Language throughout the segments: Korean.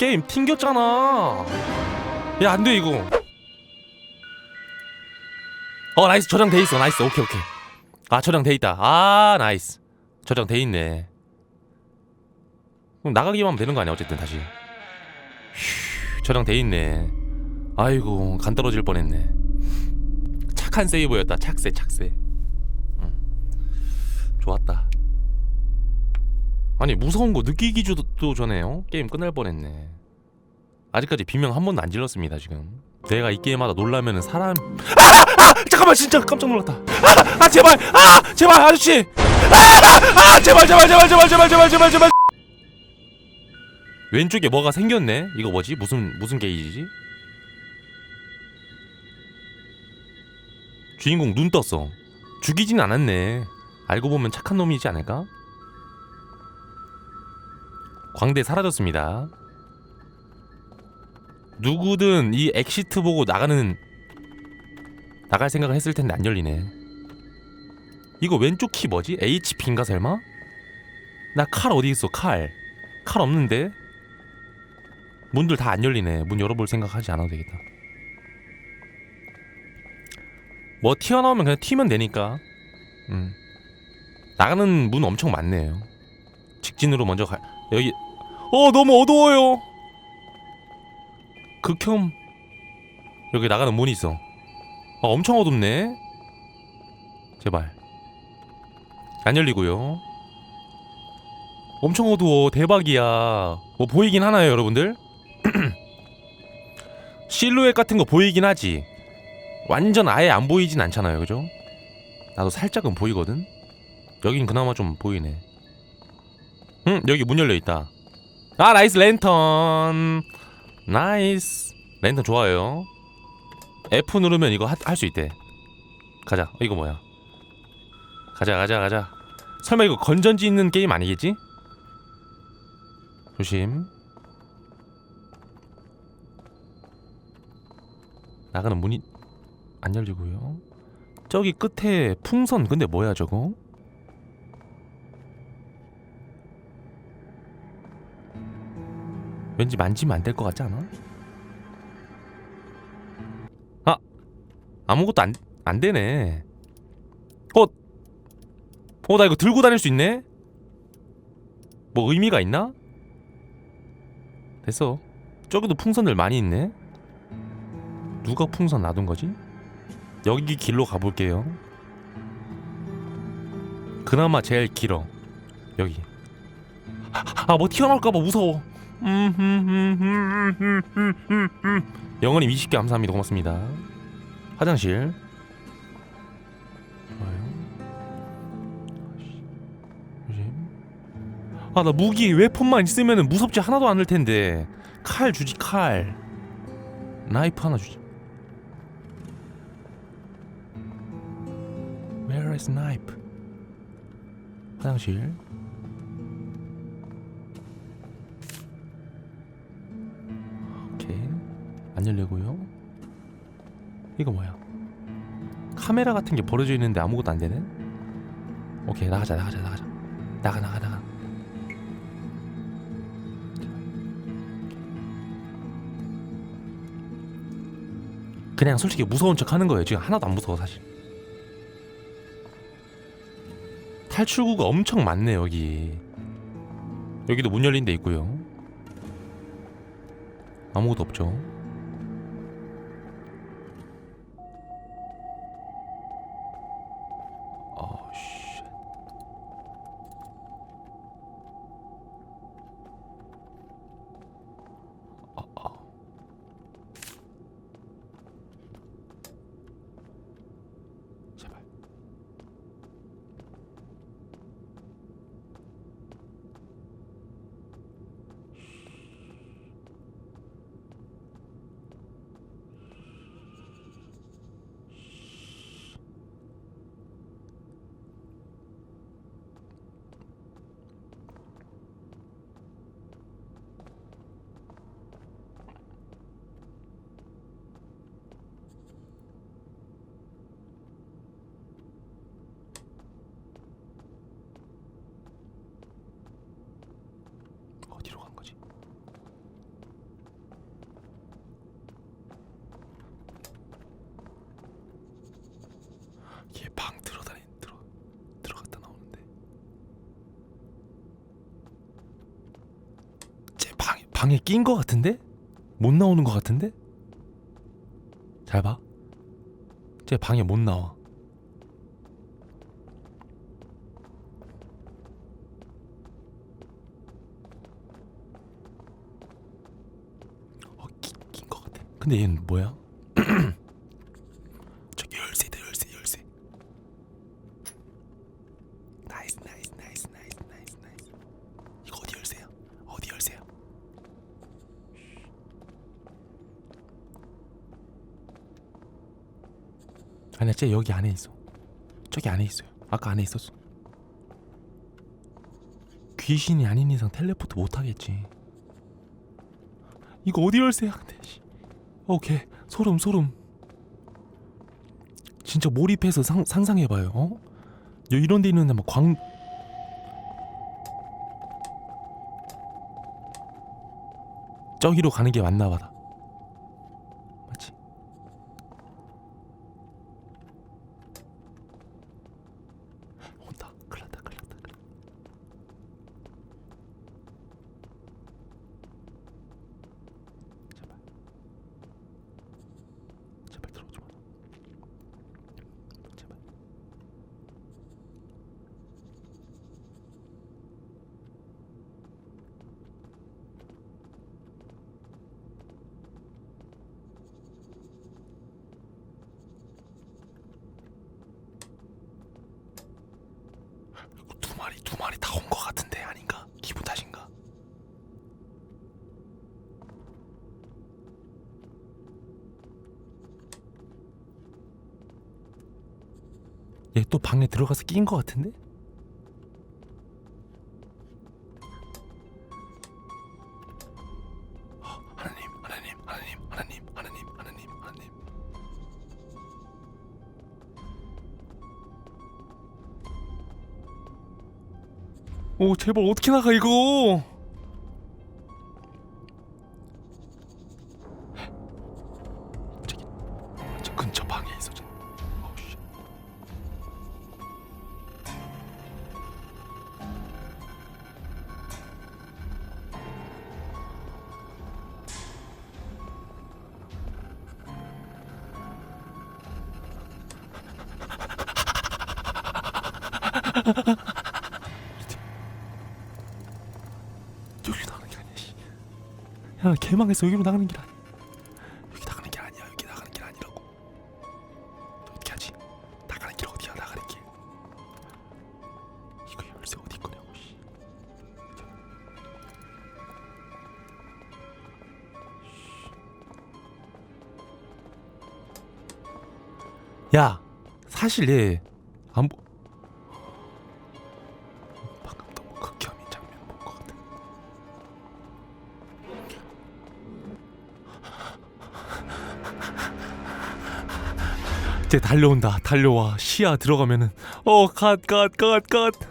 게임 튕겼잖아. 야 안 돼 이거. 어 나이스. 저장돼 있어. 나이스. 오케이 오케이. 아 저장돼 있다. 아 나이스. 저장돼 있네. 그럼 나가기만 하면 되는 거 아니야 어쨌든 다시. 휴, 저장돼 있네. 아이고 간 떨어질 뻔했네. 착한 세이버였다. 착세 착세. 응. 좋았다 아니 무서운 거 느끼기도 전에요. 게임 끝날 뻔했네. 아직까지 비명 한 번도 안 질렀습니다 지금. 내가 이 게임하다 놀라면은 사람 아! 아! 잠깐만 진짜 깜짝 놀랐다. 아! 아 제발! 아! 제발 아저씨! 아! 아! 제발 제발 제발 제발 제발 제발 제발 제발! 왼쪽에 뭐가 생겼네? 이거 뭐지? 무슨 무슨 게이지지? 주인공 눈 떴어. 죽이진 않았네. 알고 보면 착한 놈이지 않을까 광대 사라졌습니다 누구든 이 엑시트 보고 나가는 나갈 생각을 했을 텐데 안 열리네. 이거 왼쪽 키 뭐지? HP인가 설마? 나 칼 어디 있어? 칼. 칼 없는데? 문들 다 안 열리네. 문 열어볼 생각 하지 않아도 되겠다. 뭐 튀어나오면 그냥 튀면 되니까. 음. 나가는 문 엄청 많네요. 직진으로 먼저 가. 여기. 어 너무 어두워요. 극혐 여기 나가는 문이 있어. 아, 엄청 어둡네. 제발. 안 열리고요. 엄청 어두워. 대박이야. 뭐 보이긴 하나요 여러분들? 실루엣 같은 거 보이긴 하지. 완전 아예 안 보이진 않잖아요 그죠? 나도 살짝은 보이거든? 여긴 그나마 좀 보이네 응 여기 문 열려 있다. 아 나이스 랜턴. 나이스. 랜턴 좋아요. F 누르면 이거 할 수 있대. 가자. 어, 이거 뭐야? 가자 가자 가자. 설마 이거 건전지 있는 게임 아니겠지? 조심. 나가는 문이 안 열리고요. 저기 끝에 풍선 근데 뭐야 저거? 왠지 만지면 안 될 것 같지 않아? 아 아무것도 안, 안 되네 어? 어 나 이거 들고 다닐 수 있네? 뭐 의미가 있나? 됐어 저기도 풍선들 많이 있네 누가 풍선 놔둔 거지? 여기 길로 가볼게요 그나마 제일 길어 여기 아뭐 튀어나올까봐 무서워 영원히 20개 감사합니다. 고맙습니다. 화장실. 조심. 아, 나 무기 웨폰만 있으면 무섭지 하나도 않을 텐데. 칼 주지, 칼. 나이프 하나 주지. Where is knife? 화장실. 열리고요? 이거 뭐야? 카메라 같은 게 버려져 있는데 아무것도 안 되네? 오케이 나가자 나가자 나가자. 나가 나가 나가. 그냥 솔직히 무서운 척 하는 거예요. 지금 하나도 안 무서워 사실. 탈출구가 엄청 많네 여기. 여기도 문 열린 데 있고요. 아무것도 없죠. 방 들어다니 들어 들어갔다 나오는데 제 방에 방에 낀것 같은데 못 나오는 것 같은데 잘 봐. 제 방에 못 나와. 어낀것 같아. 근데 얘는 뭐야? 아니야, 쟤 여기 안에 있어. 저기 안에 있어요. 아까 안에 있었어. 귀신이 아닌 이상 텔레포트 못 하겠지. 이거 어디 열쇠야? 근데 씨. 오케이 소름 소름. 진짜 몰입해서 상, 상상해봐요. 어? 여 이런 데 있는데 막 광. 저기로 가는 게 맞나 봐다. 맞지? 온다. 큰일났다. 큰일났다. 큰일 났다. 제발. 제발 들어오지 마. 제발. 두 마리 두 마리 다온거 같은데 아닌가? 기분 탓인가? 얘 또 방에 들어가서 낀거 같은데? 오 제발 어떻게 나가 이거? 여기로 나가는 게 아니야. 씨. 야 개망했어 여기로 나가는 길 아니야. 여기 나가는 길 아니야. 여기 나가는 길 아니라고. 어떻게 하지? 나가는 길 어디야? 나가는 길. 이거 열쇠 어디 거냐고. 씨. 야 사실 얘안 보. 이제 달려온다. 달려와. 시야 들어가면은 어갓갓갓갓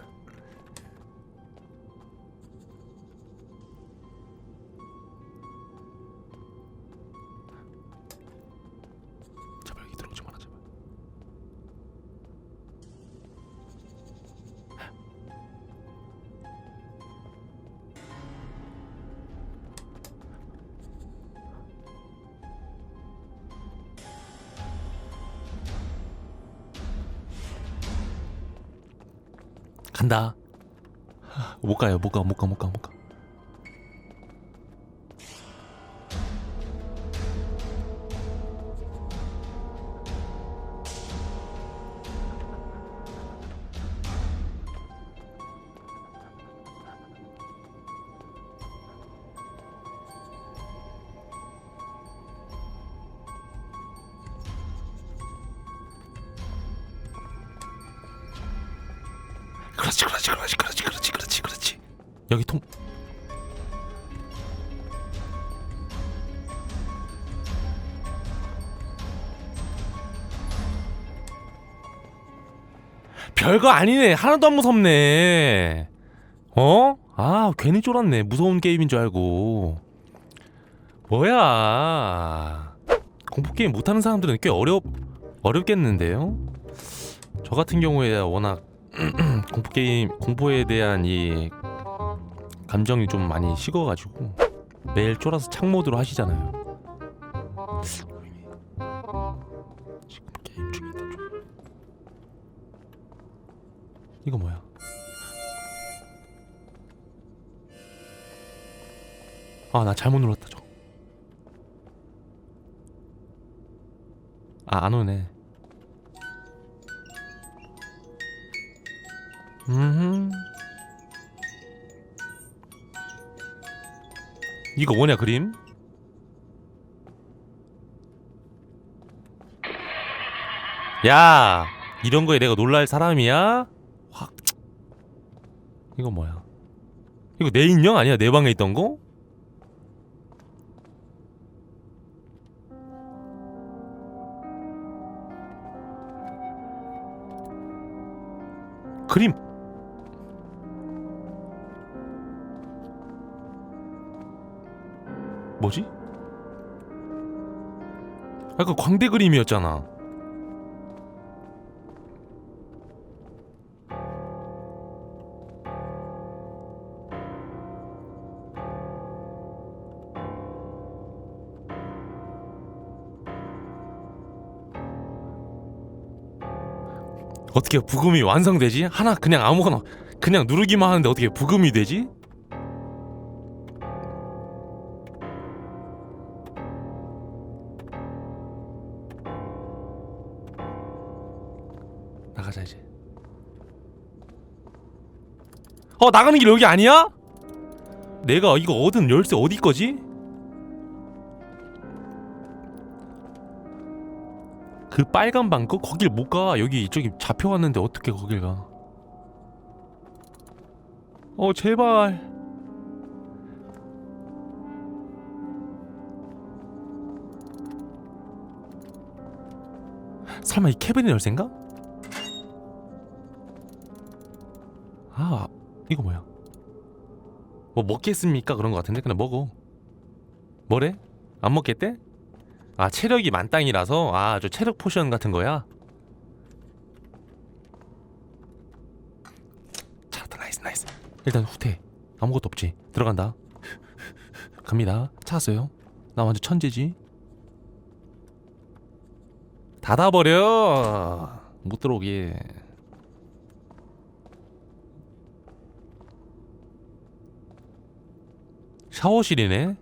간다. 못 가요. 못 가. 못 가. 못 가. 못 가. 그렇지. 그렇지. 그렇지. 그렇지. 그렇지. 그렇지. 그렇지. 여기 통 별거 아니네. 하나도 안 무섭네. 어? 아, 괜히 쫄았네. 무서운 게임인 줄 알고. 뭐야? 공포 게임 못하는 사람들은 꽤 어렵 어렵겠는데요? 저 같은 경우에 워낙 공포 게임 공포에 대한 이 감정이 좀 많이 식어가지고 매일 쫄아서 창모드로 하시잖아요. 지금 게임 중인데 좀. 이거 뭐야? 아 나 잘못 눌렀다 저. 아안 오네. 음. 이거 뭐냐 그림? 야 이런 거에 내가 놀랄 사람이야? 확 이거 뭐야? 이거 내 인형 아니야? 내 방에 있던 거? 그림 아까 광대 그림이었잖아. 어떻게 부금이 완성되지? 하나 그냥 아무거나 그냥 누르기만 하는데 어떻게 부금이 되지? 어 나가는 길 여기 아니야? 내가 이거 얻은 열쇠 어디 거지? 그 빨간 방 거 거길 못 가. 여기 저기 잡혀왔는데 어떻게 거길 가? 어 제발. 설마 이 캐비넷 열쇠인가? 이거 뭐야? 뭐 먹겠습니까? 그런 거 같은데 그냥 먹어. 뭐래? 안 먹겠대? 아 체력이 만땅이라서 아 저 체력 포션 같은 거야. 잘했다 나이스 나이스. 일단 후퇴 아무것도 없지 들어간다. 갑니다. 찾았어요. 나 완전 천재지. 닫아버려. 못 들어오게. 샤워실이네.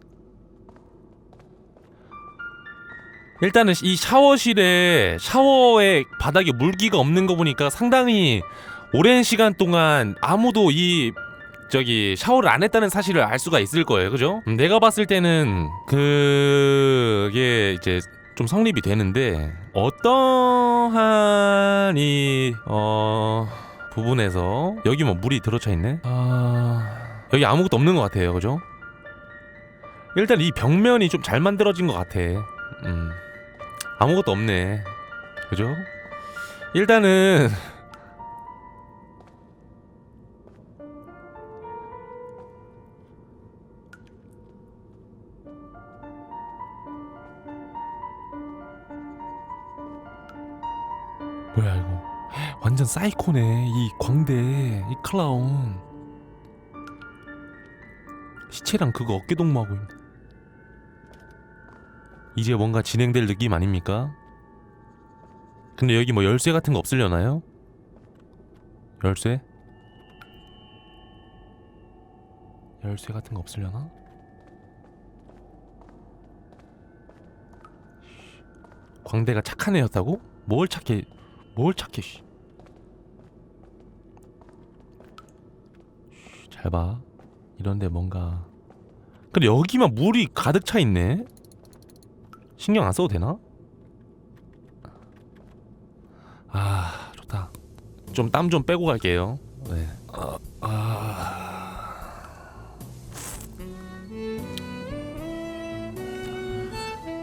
일단은 이 샤워실에 샤워에 바닥에 물기가 없는 거 보니까 상당히 오랜 시간 동안 아무도 이 저기 샤워를 안 했다는 사실을 알 수가 있을 거예요, 그죠? 음, 내가 봤을 때는 그게 이제 좀 성립이 되는데 어떠한 이어 부분에서 여기 뭐 물이 들어차 있네. 아 여기 아무것도 없는 것 같아요, 그죠? 일단 이 벽면이 좀 잘 만들어진 것 같아. 음. 아무것도 없네. 그죠? 일단은 뭐야 이거 완전 사이코네 이 광대 이 클라운 시체랑 그거 어깨 동무하고 있네 이제 뭔가 진행될 느낌 아닙니까? 근데 여기 뭐 열쇠 같은 거 없으려나요? 열쇠? 열쇠 같은 거 없으려나? 광대가 착한 애였다고? 뭘 착해? 뭘 착해? 씨. 쉿, 잘 봐. 이런데 뭔가. 근데 여기만 물이 가득 차 있네. 신경 안 써도 되나? 아 좋다. 좀 땀 좀 빼고 갈게요. 네. 아, 아.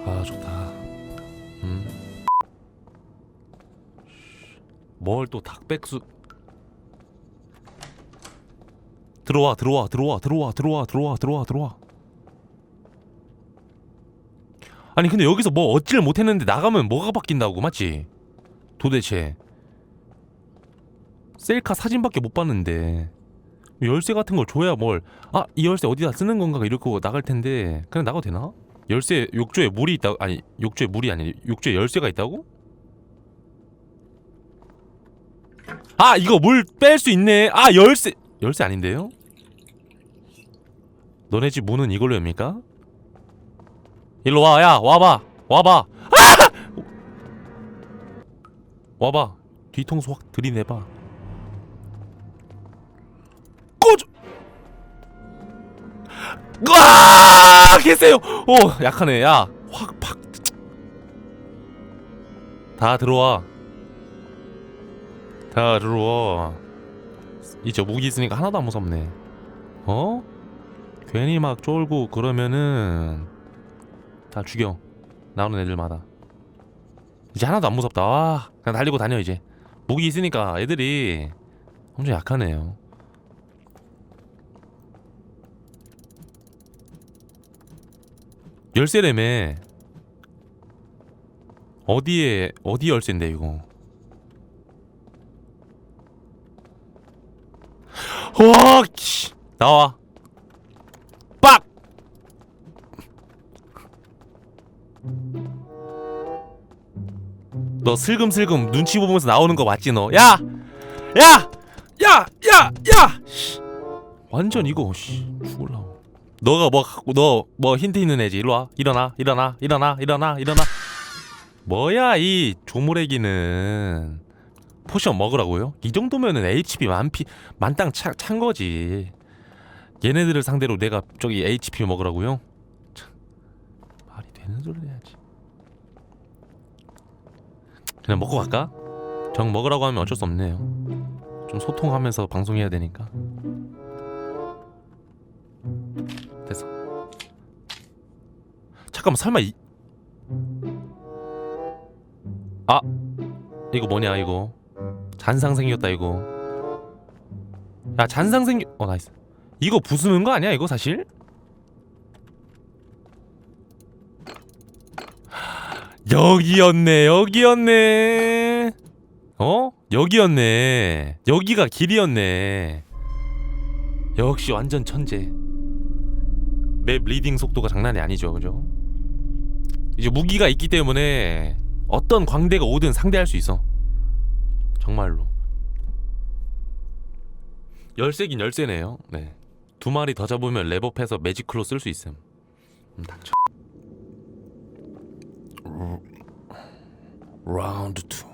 아 좋다. 음. 뭘 또 닭백수 들어와 들어와 들어와 들어와 들어와 들어와 들어와 들어와 아니 근데 여기서 뭐 얻지를 못했는데 나가면 뭐가 바뀐다고 맞지? 도대체 셀카 사진밖에 못 봤는데 열쇠 같은 걸 줘야 뭘 아 이 열쇠 어디다 쓰는 건가 이러고 나갈 텐데 그냥 나가도 되나? 열쇠 욕조에 물이 있다 아니 욕조에 물이 아니 욕조에 열쇠가 있다고? 아 이거 물 뺄 수 있네 아 열쇠 열쇠 아닌데요? 너네 집 문은 이걸로 엽니까? 일로 와 야 와봐 와봐. 아! 와봐 뒤통수 확 들이내봐. 꺼져! 와 계세요. 오 약하네. 야 확 팍 다 들어와. 다 들어와. 이제 무기 있으니까 하나도 안 무섭네. 어? 괜히 막 쫄고 그러면은 다 죽여. 나오는 애들마다. 이제 하나도 안 무섭다. 와 그냥 달리고 다녀 이제. 무기 있으니까 애들이 엄청 약하네요. 열쇠래매. 어디에 어디 열쇠인데 이거? 와 씨. 나와 너 슬금슬금 눈치 보면서 나오는 거 맞지 너? 야! 야! 야! 야! 야! 씨. 완전 이거 씨 죽을라고 너가 뭐 갖고 너뭐 힌트 있는 애지 일로 와 일어나 일어나 일어나 일어나 일어나 뭐야 이 조모래기는 포션 먹으라고요? 이 정도면은 HP 만피 만땅 차, 찬 거지 얘네들을 상대로 내가 저기 HP 먹으라고요? 참, 말이 되는 소리를 해야지 그냥 먹고 갈까? 정 먹으라고 하면 어쩔 수 없네요. 좀 소통하면서 방송해야 되니까. 됐어. 잠깐만 설마 이... 아 이거 뭐냐 이거? 잔상 생겼다 이거. 야 잔상 생겨 어 나이스. 이거 부수는 거 아니야 이거 사실? 여기였네 여기였네. 어? 여기였네. 여기가 길이었네. 역시 완전 천재. 맵 리딩 속도가 장난이 아니죠 그죠? 이제 무기가 있기 때문에 어떤 광대가 오든 상대할 수 있어. 정말로. 열쇠긴 열쇠네요. 네두 마리 더 잡으면 랩업해서 매지클로 쓸 수 있음. 음, 닥쳐 라운드 2